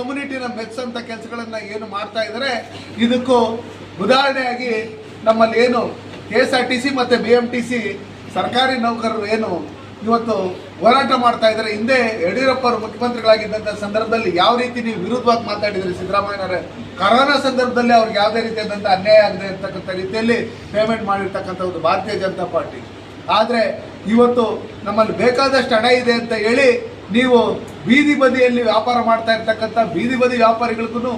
ಕಮ್ಯುನಿಟಿನ ಮೆಚ್ಚಂತ ಕೆಲಸಗಳನ್ನ ಏನು ಮಾಡ್ತಾ ಇದ್ದಾರೆ ಇದಕ್ಕೂ ಉದಾಹರಣೆಯಾಗಿ ನಮ್ಮಲ್ಲಿ ಏನು K S R T C ಮತ್ತು ಬಿ ಎಂ ಟಿ ಸಿ ಸರ್ಕಾರಿ ನೌಕರರು ಏನು ಇವತ್ತು ಹೋರಾಟ ಮಾಡ್ತಾ ಇದ್ದಾರೆ ಹಿಂದೆ ಯಡಿಯೂರಪ್ಪ ಅವರು ಮುಖ್ಯಮಂತ್ರಿಗಳಾಗಿದ್ದಂಥ ಸಂದರ್ಭದಲ್ಲಿ ಯಾವ ರೀತಿ ನೀವು ವಿರುದ್ಧವಾಗಿ ಮಾತಾಡಿದ್ರಿ ಸಿದ್ದರಾಮಯ್ಯನವರೇ? ಕರೋನಾ ಸಂದರ್ಭದಲ್ಲಿ ಅವ್ರಿಗೆ ಯಾವುದೇ ರೀತಿಯಾದಂಥ ಅನ್ಯಾಯ ಆಗದೆ ಇರ್ತಕ್ಕಂಥ ರೀತಿಯಲ್ಲಿ ಪೇಮೆಂಟ್ ಮಾಡಿರ್ತಕ್ಕಂಥ ಒಂದು ಭಾರತೀಯ ಜನತಾ ಪಾರ್ಟಿ. ಆದರೆ ಇವತ್ತು ನಮ್ಮಲ್ಲಿ ಬೇಕಾದಷ್ಟು ಹಣ ಇದೆ ಅಂತ ಹೇಳಿ ನೀವು ಬೀದಿ ಬದಿಯಲ್ಲಿ ವ್ಯಾಪಾರ ಮಾಡ್ತಾ ಇರ್ತಕ್ಕಂಥ ಬೀದಿ ಬದಿ ವ್ಯಾಪಾರಿಗಳಿಗೂ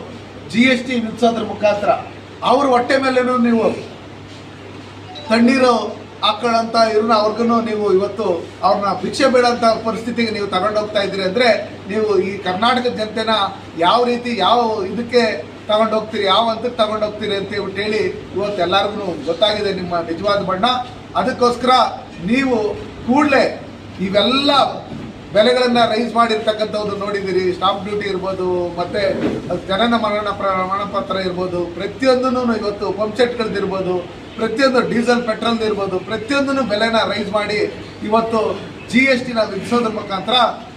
ಜಿ ಎಸ್ ಟಿ ವಿಧಿಸೋದ್ರ ಮುಖಾಂತರ ಅವ್ರ ಹೊಟ್ಟೆ ಮೇಲೆನೂ ನೀವು ತಣ್ಣೀರು ಹಾಕೊಳ್ಳೋಂಥ ಇವ್ರನ್ನ ಅವ್ರಿಗೂ ನೀವು ಇವತ್ತು ಅವ್ರನ್ನ ಭಿಕ್ಷೆ ಬೇಡಂತ ಪರಿಸ್ಥಿತಿಗೆ ನೀವು ತಗೊಂಡೋಗ್ತಾ ಇದ್ದೀರಿ ಅಂದರೆ ನೀವು ಈ ಕರ್ನಾಟಕದ ಜನತೆನ ಯಾವ ರೀತಿ ಯಾವ ಇದಕ್ಕೆ ತಗೊಂಡೋಗ್ತೀರಿ ಯಾವ ಹಂತಕ್ಕೆ ತಗೊಂಡೋಗ್ತೀರಿ ಅಂತ ಹೇಳ್ಬಿಟ್ಟು ಹೇಳಿ ಇವತ್ತು ಎಲ್ಲರಿಗೂ ಗೊತ್ತಾಗಿದೆ ನಿಮ್ಮ ನಿಜವಾದ ಬಣ್ಣ. ಅದಕ್ಕೋಸ್ಕರ ನೀವು ಕೂಡಲೇ ಇವೆಲ್ಲ ಬೆಲೆಗಳನ್ನ ರೈಸ್ ಮಾಡಿರ್ತಕ್ಕಂಥದ್ದು ನೋಡಿದ್ದೀರಿ. ಸ್ಟಾಂಪ್ ಡ್ಯೂಟಿ ಇರ್ಬೋದು, ಮತ್ತೆ ಜನನ ಮರಣ ಪ್ರಮಾಣ ಪತ್ರ ಇರ್ಬೋದು, ಪ್ರತಿಯೊಂದನ್ನು ಇವತ್ತು ಪಂಪ್ ಸೆಟ್ಗಳದ್ದು ಇರ್ಬೋದು, ಪ್ರತಿಯೊಂದು ಡೀಸೆಲ್ ಪೆಟ್ರೋಲ್ ಇರ್ಬೋದು, ಪ್ರತಿಯೊಂದನ್ನು ಬೆಲೆನ ರೈಸ್ ಮಾಡಿ ಇವತ್ತು ಜಿ ಎಸ್ ಟಿನ ವಿಧಿಸೋದ್ರ ಮುಖಾಂತರ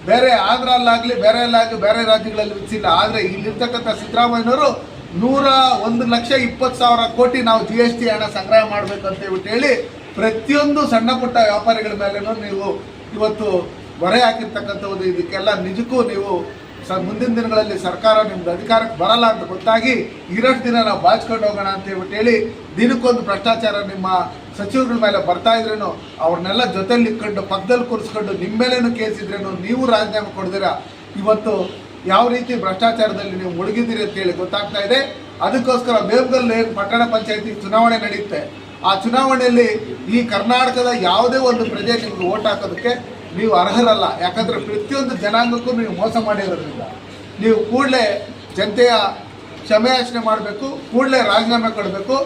ಬೇರೆ ಆಂಧ್ರಲ್ಲಾಗಲಿ, ಬೇರೆ ಎಲ್ಲಾಗಲಿ ಬೇರೆ ರಾಜ್ಯಗಳಲ್ಲಿ ವಿಧಿಸಿಲ್ಲ. ಆದರೆ ಇಲ್ಲಿರ್ತಕ್ಕಂಥ ಸಿದ್ದರಾಮಯ್ಯನವರು ನೂರ ಒಂದು ಲಕ್ಷ ಇಪ್ಪತ್ತು ಸಾವಿರ ಕೋಟಿ ನಾವು ಜಿ ಎಸ್ ಟಿ ಹಣ ಸಂಗ್ರಹ ಮಾಡಬೇಕು ಅಂತ ಹೇಳ್ಬಿಟ್ಟು ಹೇಳಿ ಪ್ರತಿಯೊಂದು ಸಣ್ಣ ಪುಟ್ಟ ವ್ಯಾಪಾರಿಗಳ ಮೇಲೆನೂ ನೀವು ಇವತ್ತು ಹೊರೆ ಹಾಕಿರ್ತಕ್ಕಂಥದ್ದು ಇದಕ್ಕೆಲ್ಲ ನಿಜಕ್ಕೂ ನೀವು ಸ ಮುಂದಿನ ದಿನಗಳಲ್ಲಿ ಸರ್ಕಾರ ನಿಮ್ದು ಅಧಿಕಾರಕ್ಕೆ ಬರಲ್ಲ ಅಂತ ಗೊತ್ತಾಗಿ ಇರಷ್ಟು ದಿನ ನಾವು ಬಾಚ್ಕೊಂಡು ಹೋಗೋಣ ಅಂತ ಹೇಳ್ಬಿಟ್ಟು ಹೇಳಿ ದಿನಕ್ಕೊಂದು ಭ್ರಷ್ಟಾಚಾರ ನಿಮ್ಮ ಸಚಿವರುಗಳ ಮೇಲೆ ಬರ್ತಾ ಇದ್ರೇನು ಅವ್ರನ್ನೆಲ್ಲ ಜೊತೆಲಿ ಇಟ್ಕೊಂಡು ಪಕ್ಕದಲ್ಲಿ ಕೂರಿಸ್ಕೊಂಡು ನಿಮ್ಮ ಮೇಲೇನು ಕೇಸ್ ನೀವು ರಾಜೀನಾಮೆ ಕೊಡ್ದಿರಾ? ಇವತ್ತು ಯಾವ ರೀತಿ ಭ್ರಷ್ಟಾಚಾರದಲ್ಲಿ ನೀವು ಮುಳುಗಿದ್ದೀರಿ ಅಂತ ಹೇಳಿ ಗೊತ್ತಾಗ್ತಾ ಇದೆ. ಅದಕ್ಕೋಸ್ಕರ ಬೇವ್ಗಲ್ ಏನು ಪಟ್ಟಣ ಪಂಚಾಯತಿ ಚುನಾವಣೆ ನಡೆಯುತ್ತೆ ಆ ಚುನಾವಣೆಯಲ್ಲಿ ಈ ಕರ್ನಾಟಕದ ಯಾವುದೇ ಒಂದು ಪ್ರಜೆ ನಿಮಗೆ ಓಟ್ ಹಾಕೋದಕ್ಕೆ ನೀವು ಅರ್ಹರಲ್ಲ. ಯಾಕಂದ್ರೆ ಪ್ರತಿಯೊಂದು ಜನಾಂಗಕ್ಕೂ ನೀವು ಮೋಸ ಮಾಡಿರೋದ್ರಿಂದ. ನೀವು ಕೂಡಲೇ ಜನತೆಯ ಕ್ಷಮೆಯಾಚನೆ ಮಾಡಬೇಕು, ಕೂಡಲೇ ರಾಜೀನಾಮೆ ಕೊಡಬೇಕು.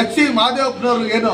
ಎಚ್ ಸಿ ಮಹಾದೇವಪ್ಪನವರು ಏನು